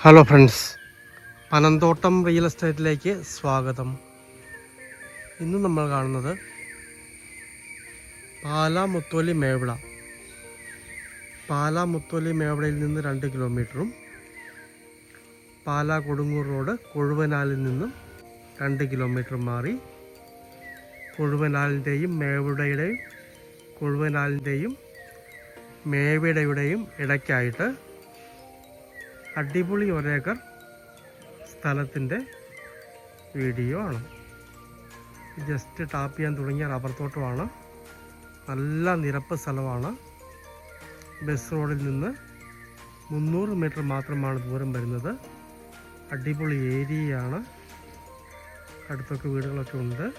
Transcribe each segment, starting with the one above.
Hello friends Panamthottam real എസ്റ്റേറ്റിലേക്ക് സ്വാഗതം. ഇന്ന് നമ്മൾ കാണുന്നത് പാലാ മുത്തോലി മേവിള. പാലാ മുത്തോലി മേവിളയിൽ നിന്ന് രണ്ട് കിലോമീറ്ററും പാലാ കൊടുങ്ങൂർ റോഡ് കൊഴുവനാലിൽ നിന്നും രണ്ട് കിലോമീറ്റർ മാറി കൊഴുവനാലിന്റെയും മേവിടയുടെയും കൊഴുവനാലിന്റെയും മേവിടയുടെയും ഇടയ്ക്കായിട്ട് അടിപൊളി ഒരേക്കർ സ്ഥലത്തിന്റെ വീഡിയോ ആണ്. ജസ്റ്റ് ടാപ്പ് ചെയ്യാൻ തുടങ്ങിയ റബ്ബർ തോട്ടമാണ്. നല്ല നിരപ്പ് സ്ഥലമാണ്. ബസ് റോഡിൽ നിന്ന് മുന്നൂറ് മീറ്റർ മാത്രമാണ് ദൂരം വരുന്നത്. അടിപൊളി ഏരിയയാണ്. അടുത്തൊക്കെ വീടുകളൊക്കെ ഉണ്ട്.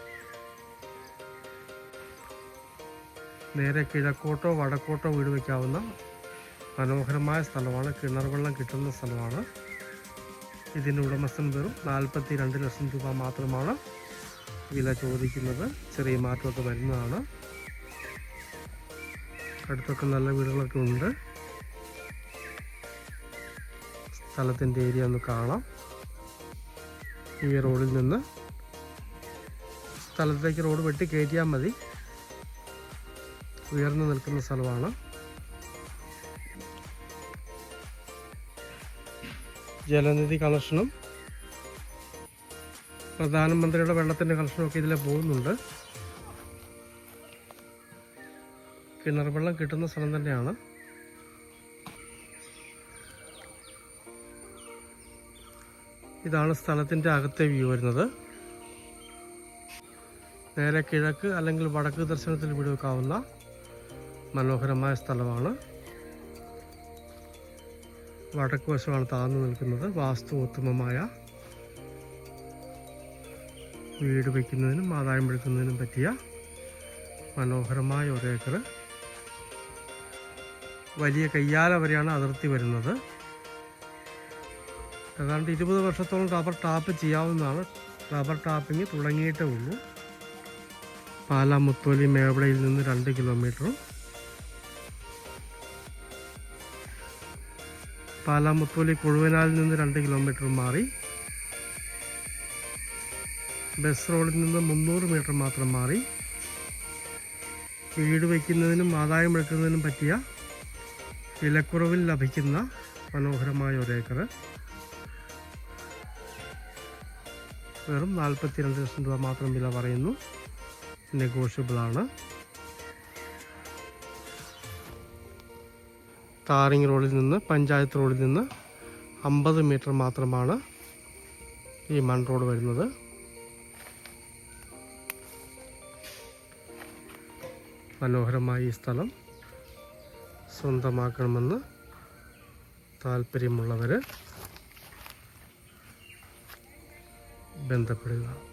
നേരെ കിഴക്കോട്ടോ വടക്കോട്ടോ വീട് വയ്ക്കാവുന്ന മനോഹരമായ സ്ഥലമാണ്. കിണർ വെള്ളം കിട്ടുന്ന സ്ഥലമാണ്. ഇതിന്റെ ഉടമസ്ഥൻ വെറും നാൽപ്പത്തി രണ്ട് ലക്ഷം രൂപ മാത്രമാണ് വില ചോദിക്കുന്നത്. ചെറിയ മാറ്റമൊക്കെ വരുന്നതാണ്. അടുത്തൊക്കെ നല്ല വീടുകളൊക്കെ ഉണ്ട്. സ്ഥലത്തിന്റെ ഏരിയ ഒന്ന് കാണാം. ഈ റോഡിൽ നിന്ന് സ്ഥലത്തേക്ക് റോഡ് വെട്ടി കയറ്റിയാൽ മതി. ഉയർന്നു നിൽക്കുന്ന സ്ഥലമാണ്. ജലനിധി കണക്ഷനും പ്രധാനമന്ത്രിയുടെ വെള്ളത്തിന്റെ കണക്ഷനും ഒക്കെ ഇതിലെ പോകുന്നുണ്ട്. കിണർ വെള്ളം കിട്ടുന്ന സ്ഥലം തന്നെയാണ്. ഇതാണ് സ്ഥലത്തിന്റെ അകത്തെ വ്യൂ വരുന്നത്. നേരെ കിഴക്ക് അല്ലെങ്കിൽ വടക്ക് ദർശനത്തിൽ വിടുവെക്കാവുന്ന മനോഹരമായ സ്ഥലമാണ്. വടക്ക് വശമാണ് താഴ്ന്നു നിൽക്കുന്നത് വാസ്തു ഉത്തമമായ വീട് വയ്ക്കുന്നതിനും ആദായം എടുക്കുന്നതിനും പറ്റിയ മനോഹരമായ ഒരേക്കർ വലിയ കയ്യാല വരെയാണ് അതിർത്തി വരുന്നത്. ഏതാണ്ട് ഇരുപത് വർഷത്തോളം റബ്ബർ ടാപ്പ് ചെയ്യാവുന്നതാണ്. റബ്ബർ ടാപ്പിംഗ് തുടങ്ങിയിട്ടേ ഉള്ളൂ. പാലാ മുത്തോലി മേവളയിൽ നിന്ന് രണ്ട് കിലോമീറ്ററും പാലാമുത്തോലി കൊഴുവനാലിൽ നിന്ന് രണ്ട് കിലോമീറ്റർ മാറി. ബസ് റോഡിൽ നിന്ന് മുന്നൂറ് മീറ്റർ മാത്രം മാറി. വീട് വയ്ക്കുന്നതിനും ആദായം എടുക്കുന്നതിനും പറ്റിയ വിലക്കുറവിൽ ലഭിക്കുന്ന മനോഹരമായ ഒരേക്കർ വെറും നാൽപ്പത്തി രണ്ട് ലക്ഷം രൂപ മാത്രം വില പറയുന്നു. നെഗോഷ്യബിളാണ് താറിങ് റോഡിൽ നിന്ന് പഞ്ചായത്ത് റോഡിൽ നിന്ന് അമ്പത് മീറ്റർ മാത്രമാണ് ഈ മൺ റോഡ് വരുന്നത്. മനോഹരമായ ഈ സ്ഥലം സ്വന്തമാക്കണമെന്ന് താല്പര്യമുള്ളവർ ബന്ധപ്പെടുക.